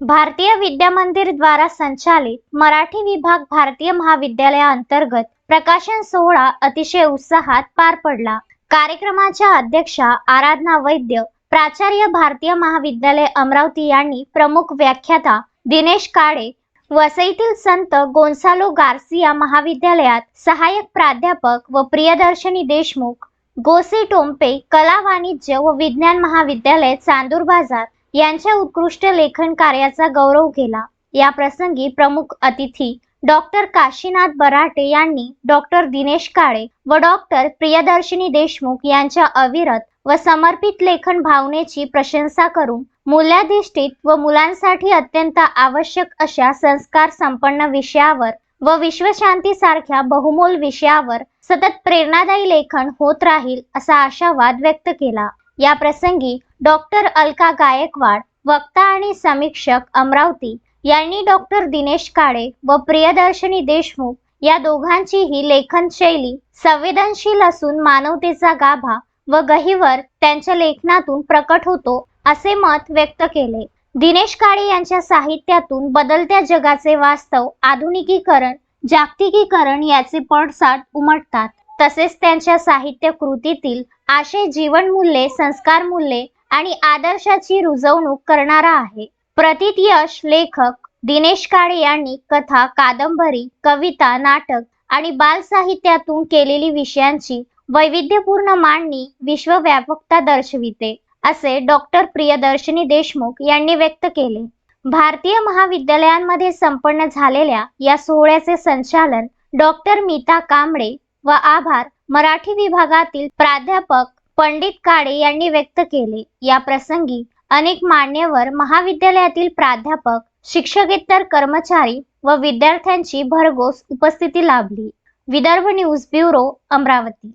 भारतीय विद्या मंदिर द्वारा संचालित मराठी विभाग भारतीय महाविद्यालयाअंतर्गत प्रकाशन सोहळा अतिशय उत्साहात पार पडला. कार्यक्रमाच्या अध्यक्षा आराधना वैद्य प्राचार्य भारतीय महाविद्यालय अमरावती यांनी प्रमुख व्याख्याता दिनेश काळे वसईतील संत गोन्सालो गार्सिया महाविद्यालयात सहाय्यक प्राध्यापक व प्रियदर्शनी देशमुख गोसे टोंपे कला वाणिज्य व विज्ञान महाविद्यालय चांदूर बाजार यांच्या उत्कृष्ट लेखन कार्याचा गौरव केला. या प्रसंगी प्रमुख अतिथी डॉक्टर काशीनाथ बराटे यांनी डॉक्टर दिनेश काळे व डॉक्टर प्रियदर्शिनी देशमुख यांच्या अविरत व समर्पित लेखन भावनेची प्रशंसा करून मूल्याधिष्ठित व मुलांसाठी अत्यंत आवश्यक अशा संस्कार संपन्न विषयावर व विश्वशांती सारख्या बहुमोल विषयावर सतत प्रेरणादायी लेखन होत राहील असा आशावाद व्यक्त केला. या प्रसंगी डॉक्टर अलका गायकवाड वक्ता आणि समीक्षक अमरावती यांनी डॉक्टर दिनेश काळे व प्रियदर्शनी देशमुख या दोघांचीही लेखन शैली संवेदनशील असून मानवतेचा गाभा व गहिवर त्यांच्या लेखनातून प्रकट होतो असे मत व्यक्त केले. दिनेश काळे यांच्या साहित्यातून बदलत्या जगाचे वास्तव आधुनिकीकरण जागतिकीकरण याचे पडसाद उमटतात. तसेच त्यांच्या साहित्य कृतीतील आशय जीवनमूल्ये संस्कार मूल्ये आणि आदर्शाची रुजवणूक करणारा आहे. प्रतीत यश लेखक दिनेश काळे यांनी कथा कादंबरी कविता नाटक आणि बालसाहित्यातून केलेली विषयांची वैविध्यपूर्ण मांडणी विश्वव्यापकता दर्शविते असे डॉक्टर प्रियदर्शनी देशमुख यांनी व्यक्त केले. भारतीय महाविद्यालयांमध्ये संपन्न झालेल्या या सोहळ्याचे संचालन डॉक्टर मीता कांबळे व आभार मराठी विभागातील प्राध्यापक पंडित काळे यांनी व्यक्त केले. या प्रसंगी अनेक मान्यवर महाविद्यालयातील प्राध्यापक शिक्षकेतर कर्मचारी व विद्यार्थ्यांची भरघोस उपस्थिती लाभली. Vidarbha news bureau Amravati.